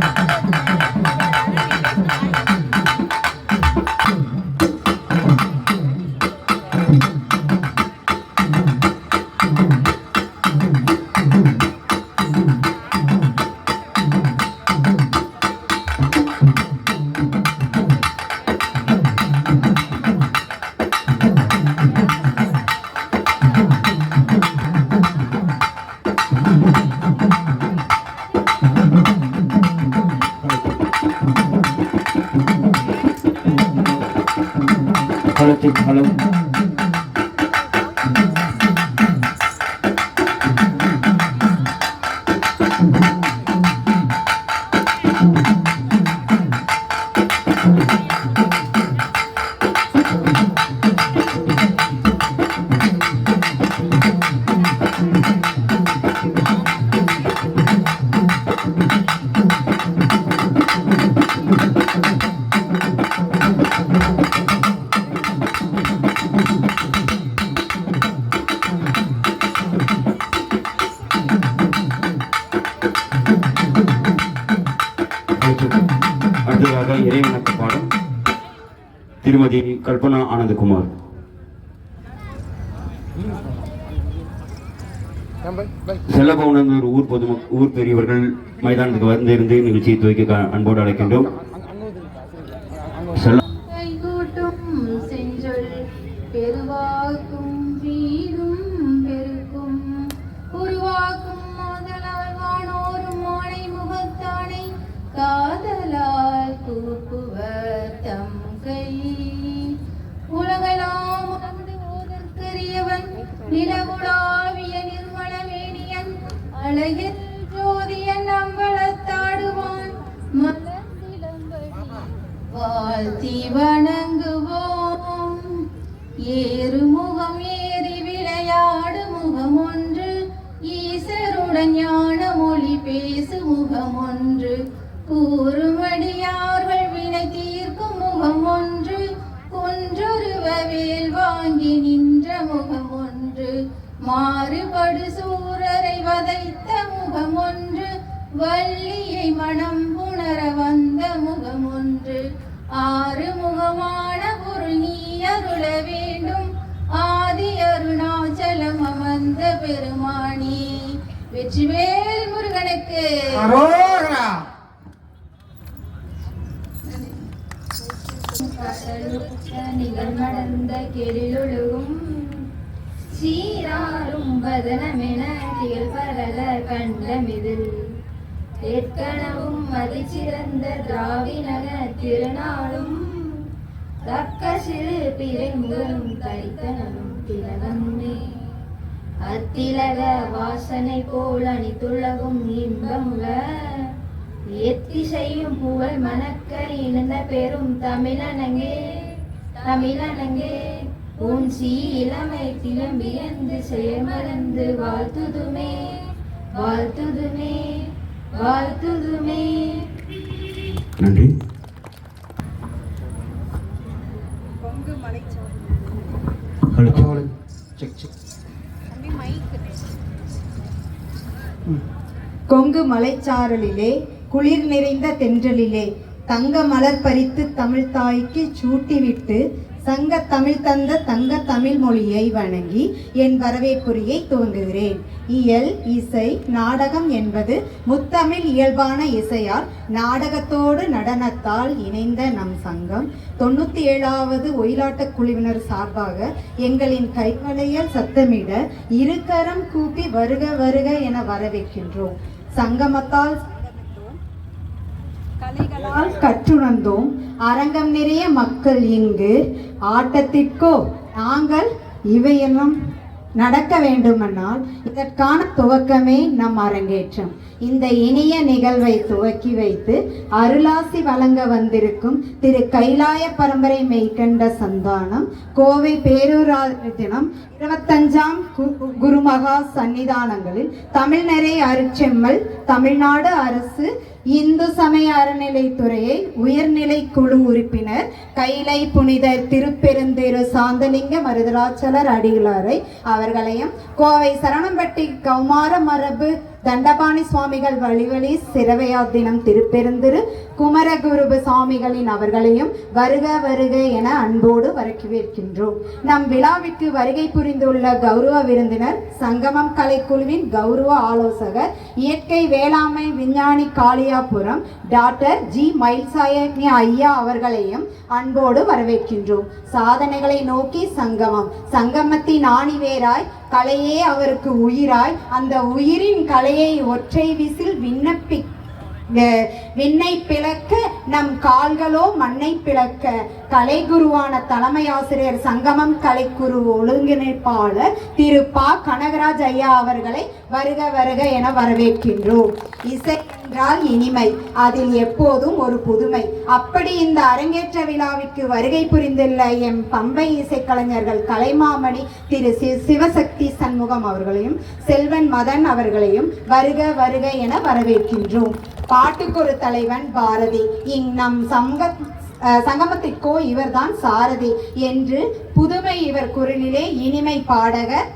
mm-hmm. ঠিক ভালো। பாடம் திருமதி கல்பனா ஆனந்தகுமார். செல்லபவனந்தூர் ஊர் பொது ஊர் பெரியவர்கள் மைதானத்துக்கு வந்திருந்து நிகழ்ச்சியை துவக்க அன்போடு அழைக்கின்றோம். ஏறு முகம் ஏறி விளையாடு முகம் ஒன்று ஈசருடன் ஞான மொழி பேசு முகம் ஒன்று கூறுமடியார்கள் வினை தீர்க்கும் முகம் ஒன்று குன்றொருவ வேல் வாங்கி நின்ற முகம் ஒன்று மாறுபடு சூரரை வதைத்த முகம் ஒன்று வள்ளியை மனம் புணர வந்த முகம் ஒன்று ஆறு வெற்றிவேல் முருகனுக்கு. நிகழ்மடந்த கெழிலொழுகும் சீராரும் வதனமென திகழ்பரல கண்டமிதில். ஏற்கனவும் மதிச்சிறந்த திராவினக திருநாளும் தக்க சிறு பிறை முகலும் தரித்தனலும் திலகமே. அத்திலக வாசனை போல் அணித்துலகும் இன்பமுக. எத்திசையும் புகழ் மணக்க இணைந்த பெரும் தமிழனங்கே. தமிழனங்கே உன் சீ இளமை திளம்பியந்து செயமறந்து வாழ்த்துதுமே வாழ்த்துதுமே வாழ்த்துதுமே. நன்றி களத்தில் செக் செக் கொங்கு மலைச்சாரலிலே குளிர் நிறைந்த தென்றலிலே தங்க மலர் பறித்து தமிழ் தாய்க்கு சூட்டிவிட்டு சங்க தமிழ் தந்த தங்க தமிழ் மொழியை வணங்கி என் வரவேற்புரையை துவங்குகிறேன். இயல் இசை நாடகம் என்பது முத்தமிழ் இயல்பான இசையால் நாடகத்தோடு நடனத்தால் இணைந்த நம் சங்கம். தொண்ணூத்தி ஏழாவது ஒயிலாட்டக் குழுவினர் சார்பாக எங்களின் கைவளையல் சத்தமிட இருகரம் கூப்பி வருக வருக என வரவேற்கின்றோம். சங்கமத்தால் கலைகளால் கற்றுணர்ந்தோம். அரங்கம் நிறைய மக்கள் இங்கு. ஆட்டத்திற்கோ நாங்கள் இவையெல்லாம் நடக்க வேண்டுமென்றால் இதற்கான துவக்கமே நம் அரங்கேற்றம். இந்த இனிய நிகழ்வை துவக்கி வைத்து அருளாசி வழங்க வந்திருக்கும் திரு கைலாய பரம்பரை மெய்கண்ட சந்தானம் கோவை பேரூராதினம் இருபத்தஞ்சாம் குருமகா சன்னிதானங்களில் தமிழ்நரை அருச்செம்மல் தமிழ்நாடு அரசு இந்து சமய அறநிலைத்துறையை உயர்நிலை குழு உறுப்பினர் கைலை புனித திருப்பெருந்தேரு சாந்தலிங்க மருதராச்சலர் அடிகளாரை அவர்களையும் கோவை சரணம்பட்டி கௌமார மரபு தண்டபாணி சுவாமிகள் வழிவழி சிறவையா தினம் திருப்பெருந்திரு குமரகுருப சுவாமிகளின் அவர்களையும் வருக வருக என அன்போடு வரவேற்கின்றோம். நம் விழாவிற்கு வருகை புரிந்துள்ள கௌரவ விருந்தினர் சங்கமம் கலைக்குழுவின் கௌரவ ஆலோசகர் இயற்கை வேளாண்மை விஞ்ஞானி காளியாபுரம் டாக்டர் ஜி மயில்சாயி ஐயா அவர்களையும் அன்போடு வரவேற்கின்றோம். சாதனைகளை நோக்கி சங்கமம். சங்கமத்தின் ஆணிவேராய் கலையே அவருக்கு உயிராய் அந்த உயிரின் கலையை ஒற்றை விசில் விண்ணப்பி விண்ணை பிளக்க நம் கால்களோ மண்ணை பிளக்க. கலைகுருவான தலைமை ஆசிரியர் சங்கமம் கலைக்குரு ஒழுங்கிணைப்பாளர் திரு பா கனகராஜ் ஐயா அவர்களை வருக வருக என வரவேற்கின்றோம். இசை என்றால் இனிமை அதில் எப்போதும் ஒரு புதுமை. அப்படி இந்த அரங்கேற்ற விழாவிற்கு வருகை புரிந்துள்ள எம் பம்பை இசைக்கலைஞர்கள் கலைமாமணி திரு சி- சிவசக்தி சண்முகம் அவர்களையும் செல்வன் மதன் அவர்களையும் வருக வருக என வரவேற்கின்றோம். பாட்டுக்கொரு தலைவன் பாரதி. இங் நம் சங்க அஹ், சங்கமத்திற்கோ இவர்தான் சாரதி. என்று புதுமை இவர் குரலிலே இனிமை பாடகர்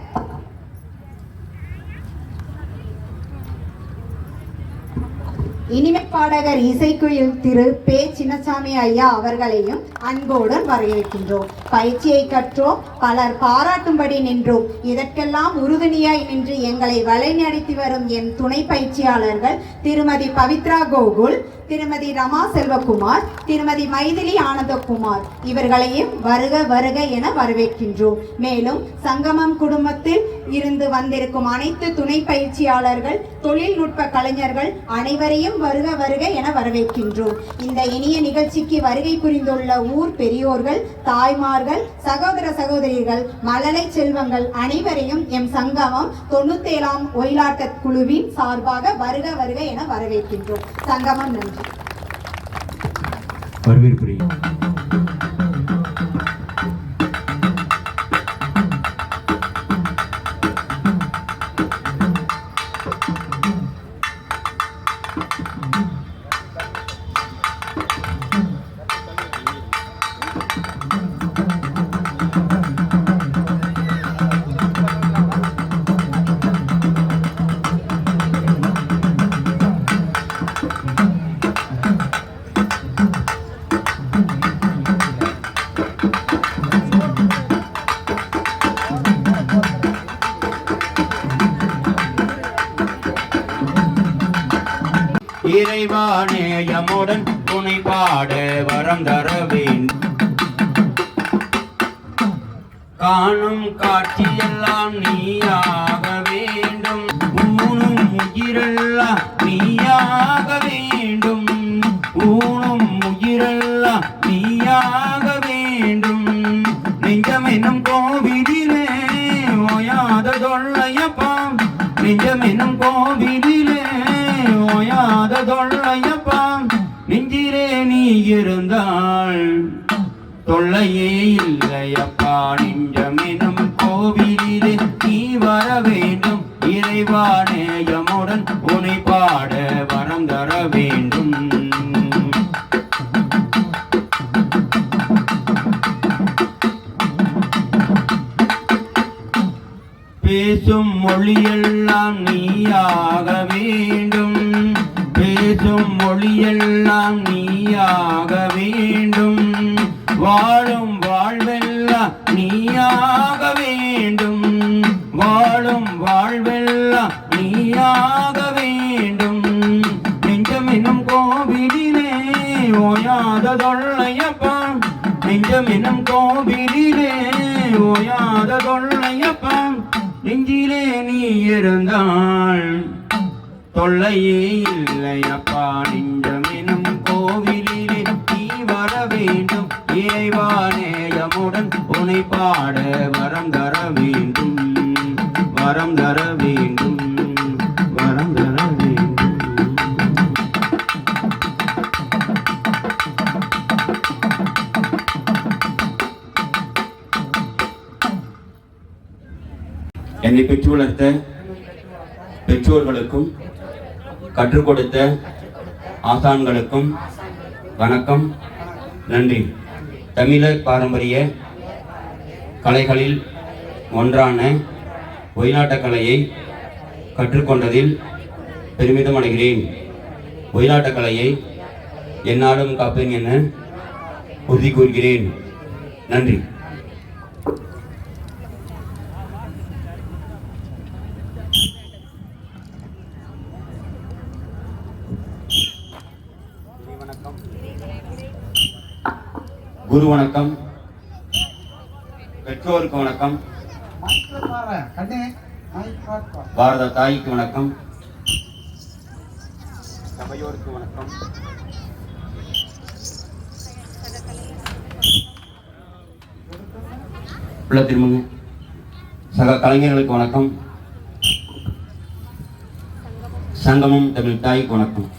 இனிமை பாடகர் இசைக்குயில் திரு பே சின்னசாமி ஐயா அவர்களையும் அன்போடு வரவேற்கின்றோம். பயிற்சியை கற்றோம் பலர் பாராட்டும்படி நின்றோம். இதற்கெல்லாம் உறுதுணையாய் நின்று எங்களை வழிநடத்தி வரும் என் துணை பயிற்சியாளர்கள் திருமதி பவித்ரா கோகுல் திருமதி ரமா செல்வகுமார் திருமதி மைதிலி ஆனந்தகுமார் இவர்களையும் வருக வருக என வரவேற்கின்றோம். மேலும் சங்கமம் குடும்பத்தில் இருந்து வந்திருக்கும் அனைத்து துணை பயிற்சியாளர்கள் தொழில்நுட்ப கலைஞர்கள் அனைவரையும் வருக வருக என வரவேற்கின்றோம். இந்த இனிய நிகழ்ச்சிக்கு வருகை புரிந்துள்ள ஊர் பெரியோர்கள் தாய்மார்கள் சகோதர சகோதரிகள் மழலை செல்வங்கள் அனைவரையும் எம் சங்கமம் தொண்ணூத்தேழாம் ஒயிலாட்ட குழுவின் சார்பாக வருக வருக என வரவேற்கின்றோம். சங்கமம் நன்றி. வரவேற்புரை இறைவானேயமுடன் துணை பாட வரம் தர காணும் காட்சியெல்லாம் நீயாக வேண்டும். ஊனும் உயிரெல்லாம் நீயாக வேண்டும். ஊனும் இருந்தாள் தொல்லையே இல்லையப்பா நெஞ்சமெனும் கோவிலிலே நீ வர வேண்டும். இறைவா நேயமுடன் உனை பாட வரம் தர வேண்டும். பேசும் மொழியெல்லாம் நீயாக வேண்டும். பேசும் மொழியெல்லாம் நீயாக வேண்டும். வாழும் வாழ்வெல்லாம் நீயாக வேண்டும். வாழும் வாழ்வெல்லாம் நீயாக வேண்டும். நெஞ்சம் என்னும் ஓயாத தொல்லையப்பா. நெஞ்சம் என்னும் ஓயாத தொல்லையப்பா. நெஞ்சிலே நீ இருந்தாள் தொல்லையே இல்லையப்பா நெஞ்சம் எனும் கோவிலிலே நீ வர வேண்டும். இறைவானேயமுடன் உனை பாட வரம் தர வேண்டும். வரம் தர வேண்டும். வரம் தர வேண்டும். என்னை பெற்று வளர்த்த பெற்றோர்களுக்கும் கற்றுக் கொடுத்த ஆசான்களுக்கும் வணக்கம் நன்றி. தமிழர் பாரம்பரிய கலைகளில் ஒன்றான ஒயிலாட்ட கலையை கற்றுக்கொண்டதில் பெருமிதம் அடைகிறேன் ஒயிலாட்டக் கலையை என்னாலும் காப்பேன் என உறுதி கூறுகிறேன். நன்றி. குரு வணக்கம். பெற்றோருக்கு வணக்கம். பாரத தாய்க்கு வணக்கம். சபையோருக்கு வணக்கம். உள்ள திரும்புங்க. சக கலைஞர்களுக்கு வணக்கம். சங்கமம் தமிழ் தாய்க்கு வணக்கம்.